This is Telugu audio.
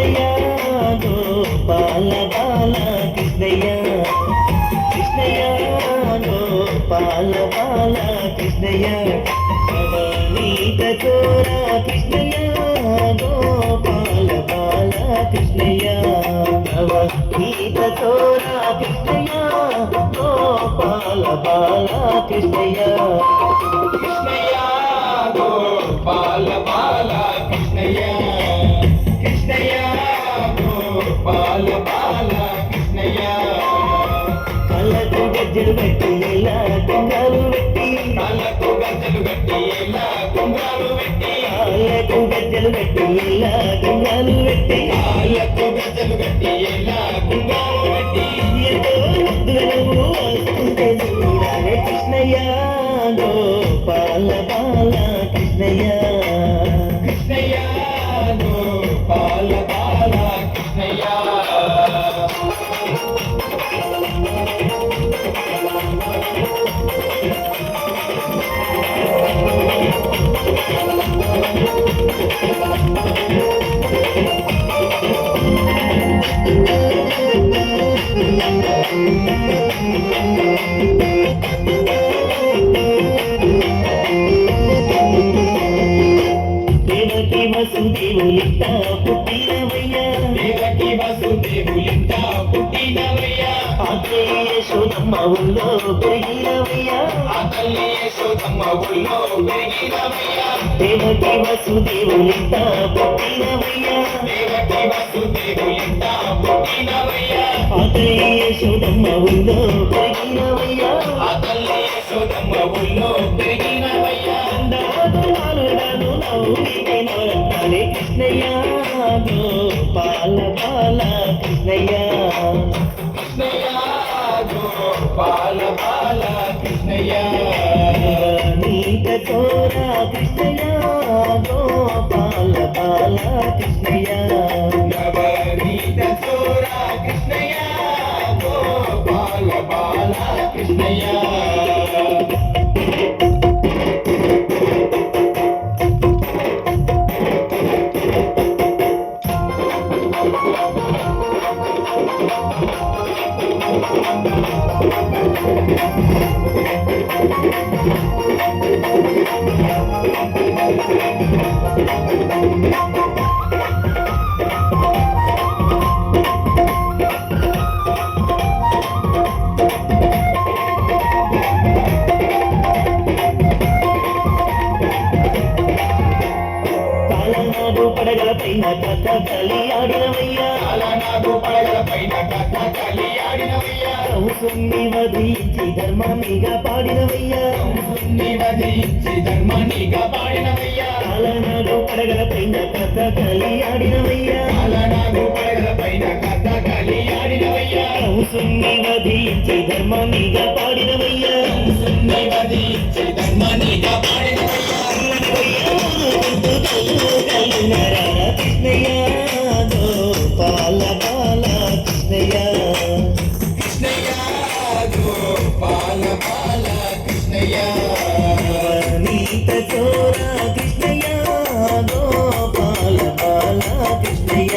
కృష్ణయ్య గోపాల బాల కృష్ణయ్య. కృష్ణయ్య గోపాల బాల కృష్ణయ్య. నీత చోరా కృష్ణయ్య గోపాల బాల కృష్ణయ్య. నవ నీత చోరా కృష్ణయ్య గోపాల బాల కృష్ణయ్య. కృష్ణయ్య గోపాల బాల కృష్ణయ్య. గజ్జలు పెట్టి ఇలా కుంగాలు పెట్టి? కాళ్ళకు గజ్జలు కట్టి ఇలా కుంగాలు పెట్టి? కాళ్ళకు గజ్జలు పెట్టి ఇలా కుంగాలు పెట్టి? కాళ్ళకు గజ్జలు కట్టి ఇలా కుంగాలు పెట్టి? ఎంతో ముద్దుగా నువ్వు వస్తుంటే దేవకి వసుదేవులిట పుట్టినవయ్యా? దేవకి వసుదేవులింట పుట్టినవయ్యా? ఆత్రేయ యశోదమ్మ ఊళ్ళో పెరిగినవయ్యా? ఆ తల్లి యశోదమ్మ ఊళ్ళో పెరిగినవయ్యా? దేవకి వసుదేవులిట పుట్టినవయ్యా? దేవకి వసుదేవులింట పుట్టినవయ్యా ఆత్రేయ యశోదమ్మ ఊళ్ళో పెరిగినవయ్యా ఆ తల్లి యశోదమ్మ ఊళ్ళో పెరిగినవయ్యా నాను నవ్వుకి నోరంటానే కృష్ణయ్య గోపాల బాల కృష్ణయ్య కృష్ణయ్య గోపాల బాల కృష్ణయ్య నీక కృష్ణయ్య గోపాల బాల కృష్ణయ్య. బాల కృష్ణయ్య పైన కథ కలి ఆడినవయ్యా అలనాడు పడగల పైన కథ కలి ఆడినవయ్యా కంసుని వధించి ధర్మాన్నిగా పాడినవయ్యా. కంసుని వధించి ధర్మాన్నిగా పాడినవయ్యా. కాలనాడు పడగల పైన కథ కలి ఆడినవయ్యా అలనాడు పడగల పైన కథ కలి ఆడినవయ్యా కంసుని వధించి ధర్మాన్నిగా పాడినవయ్యా. కంసుని వధించి ధర్మాన్నిగా పాడినవయ్యా. కృష్ణయ్య గోపాల బాల కృష్ణయ్య. కృష్ణయ్య గోపాల బాల కృష్ణయ్య. నీత చోర కృష్ణయ్య గోపాల బాల కృష్ణయ్య.